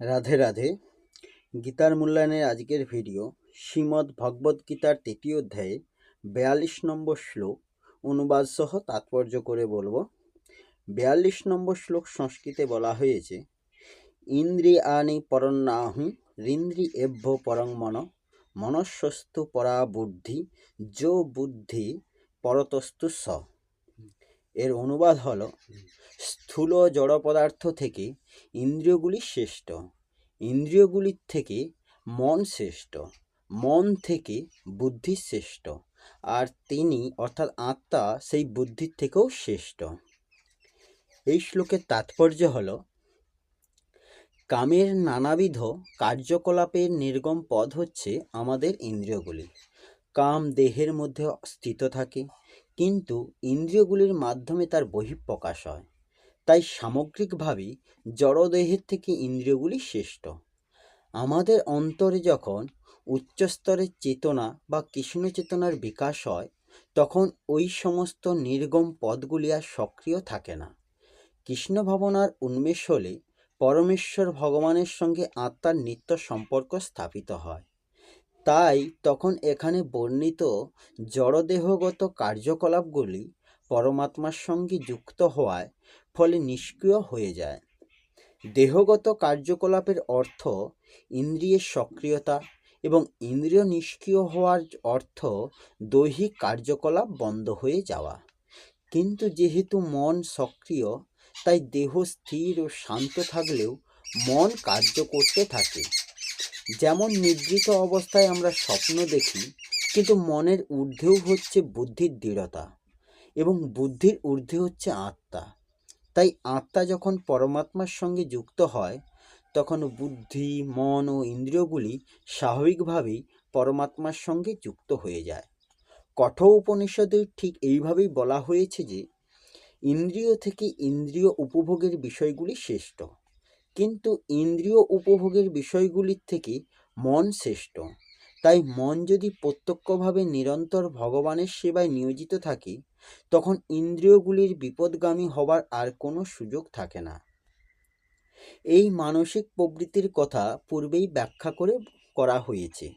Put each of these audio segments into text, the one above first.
রাধে রাধে। গীতার মূল্যায়নের আজকের ভিডিও শ্রীমদ্ ভগবদ গীতার তৃতীয় অধ্যায়ে বেয়াল্লিশ নম্বর শ্লোক অনুবাদ সহ তাৎপর্য করে বলব। বেয়াল্লিশ নম্বর শ্লোক সংস্কৃতে বলা হয়েছে ইন্দ্রিয়ানি পরন্নাহু রিন্দ্রি এভ্য পরং মন, মনস্বস্তু পরা বুদ্ধি যো বুদ্ধি পরতস্তু স। এর অনুবাদ হলো স্থূল জড় পদার্থ থেকে ইন্দ্রিয়গুলি শ্রেষ্ঠ। ইন্দ্রিয়গুলির থেকে মন শ্রেষ্ঠ। মন থেকে বুদ্ধি শ্রেষ্ঠ। আর তিনি, অর্থাৎ আত্মা, সেই বুদ্ধির থেকেও শ্রেষ্ঠ। এই শ্লোকের তাৎপর্য হল, কামের নানাবিধ কার্যকলাপের নির্গম পদ হচ্ছে আমাদের ইন্দ্রিয়গুলি। কাম দেহের মধ্যে স্থিত থাকে, কিন্তু ইন্দ্রিয়গুলির মাধ্যমে তার বহিঃপ্রকাশ হয়। তাই সামগ্রিকভাবে জড়দেহের থেকে ইন্দ্রিয়গুলি শ্রেষ্ঠ। আমাদের অন্তরে যখন উচ্চস্তরের চেতনা বা কৃষ্ণ চেতনার বিকাশ হয়, তখন ওই সমস্ত নির্গম পদগুলি আর সক্রিয় থাকে না। কৃষ্ণ ভাবনার উন্মেষ হলে পরমেশ্বর ভগবানের সঙ্গে আত্মার নিত্য সম্পর্ক স্থাপিত হয়। তাই তখন এখানে বর্ণিত জড়দেহগত কার্যকলাপগুলি পরমাত্মার সঙ্গে যুক্ত হওয়ায় ফলে নিষ্ক্রিয় হয়ে যায়। দেহগত কার্যকলাপের অর্থ ইন্দ্রিয়ের সক্রিয়তা এবং ইন্দ্রিয় নিষ্ক্রিয় হওয়ার অর্থ দৈহিক কার্যকলাপ বন্ধ হয়ে যাওয়া। কিন্তু যেহেতু মন সক্রিয়, তাই দেহ স্থির ও শান্ত থাকলেও মন কার্য করতে থাকে। যেমন নিদ্রিত অবস্থায় আমরা স্বপ্ন দেখি, কিন্তু মনের ঊর্ধ্বেও হচ্ছে বুদ্ধির দৃঢ়তা। এবং বুদ্ধির ঊর্ধ্বে হচ্ছে আত্মা। তাই আত্মা যখন পরমাত্মার সঙ্গে যুক্ত হয়, তখন বুদ্ধি, মন ও ইন্দ্রিয়গুলি স্বাভাবিকভাবেই পরমাত্মার সঙ্গে যুক্ত হয়ে যায়। কঠোর উপনিষদে ঠিক এইভাবেই বলা হয়েছে যে, ইন্দ্রিয় থেকে ইন্দ্রিয় উপভোগের বিষয়গুলি শ্রেষ্ঠ। কিন্তু ইন্দ্রিয় উপভোগের বিষয়গুলির থেকে মন শ্রেষ্ঠ। তাই মন যদি প্রত্যক্ষভাবে নিরন্তর ভগবানের সেবায় নিয়োজিত থাকে, তখন ইন্দ্রিয়গুলির বিপদগামী হবার আর কোনো সুযোগ থাকে না। এই মানসিক প্রবৃত্তির কথা পূর্বেই ব্যাখ্যা করে করা হয়েছে।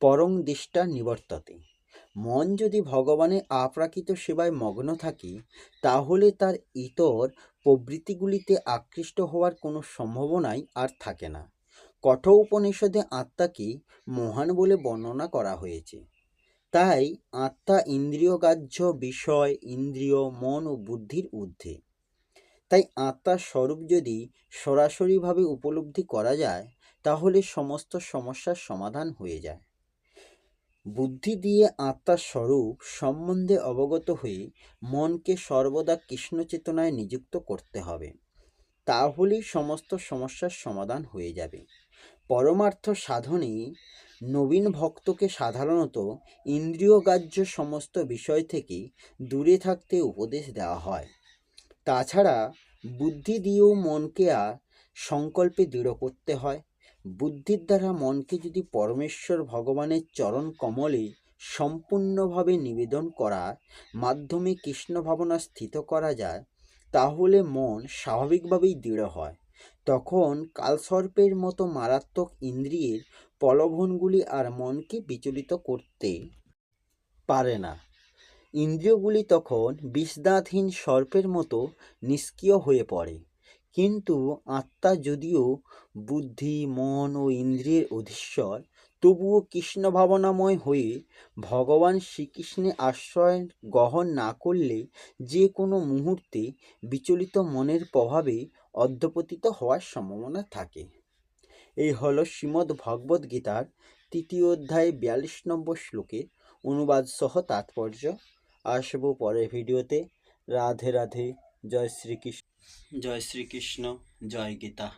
পরং দৃষ্টা নিবর্ততে। মন যদি ভগবানের আপ্রাকৃত সেবায় মগ্ন থাকে, তাহলে তার ইতর প্রবৃত্তিগুলিতে আকৃষ্ট হওয়ার কোনো সম্ভাবনাই আর থাকে না। কঠোর উপনিষদে আত্মাকে মহান বলে বর্ণনা করা হয়েছে। তাই আত্মা ইন্দ্রিয়গ্রাহ্য বিষয়, ইন্দ্রিয়, মন ও বুদ্ধির ঊর্ধ্বে। তাই আত্মার স্বরূপ যদি সরাসরিভাবে উপলব্ধি করা যায়, তাহলে সমস্ত সমস্যার সমাধান হয়ে যায়। বুদ্ধি দিয়ে আত্মার স্বরূপ সম্বন্ধে অবগত হয়ে মনকে সর্বদা কৃষ্ণ চেতনায় নিযুক্ত করতে হবে। তাহলেই সমস্ত সমস্যার সমাধান হয়ে যাবে। পরমার্থ সাধনে নবীন ভক্তকে সাধারণত ইন্দ্রিয়গ্রাহ্য সমস্ত বিষয় থেকে দূরে থাকতে উপদেশ দেওয়া হয়। তাছাড়া বুদ্ধি দিয়েও মনকে আর সংকল্পে দৃঢ় করতে হয়। বুদ্ধির দ্বারা মনকে যদি পরমেশ্বর ভগবানের চরণ কমলে সম্পূর্ণভাবে নিবেদন করার মাধ্যমে কৃষ্ণ ভাবনা স্থিত করা যায়, তাহলে মন স্বাভাবিকভাবেই দৃঢ় হয়। তখন কালসর্পের মতো মারাত্মক ইন্দ্রিয়ের প্রলোভনগুলি আর মনকে বিচলিত করতে পারে না। ইন্দ্রিয়গুলি তখন বিষদাঁতহীন সর্পের মতো নিষ্ক্রিয় হয়ে পড়ে। কিন্তু আত্মা যদিও বুদ্ধি, মন ও ইন্দ্রিয়ের অধীশ্বর, তবুও কৃষ্ণ ভাবনাময় হয়ে ভগবান শ্রীকৃষ্ণে আশ্রয় গ্রহণ না করলে যে কোনো মুহূর্তে বিচলিত মনের প্রভাবে অধ্যপতিত হওয়ার সম্ভাবনা থাকে। এই হল শ্রীমদ্ ভগবদ গীতার তৃতীয় অধ্যায় বিয়াল্লিশ নম্বর শ্লোকে অনুবাদ সহ তাৎপর্য। আসব পরের ভিডিওতে। রাধে রাধে। জয় শ্রীকৃষ্ণ। জয় শ্রীকৃষ্ণ। জয় গীতা।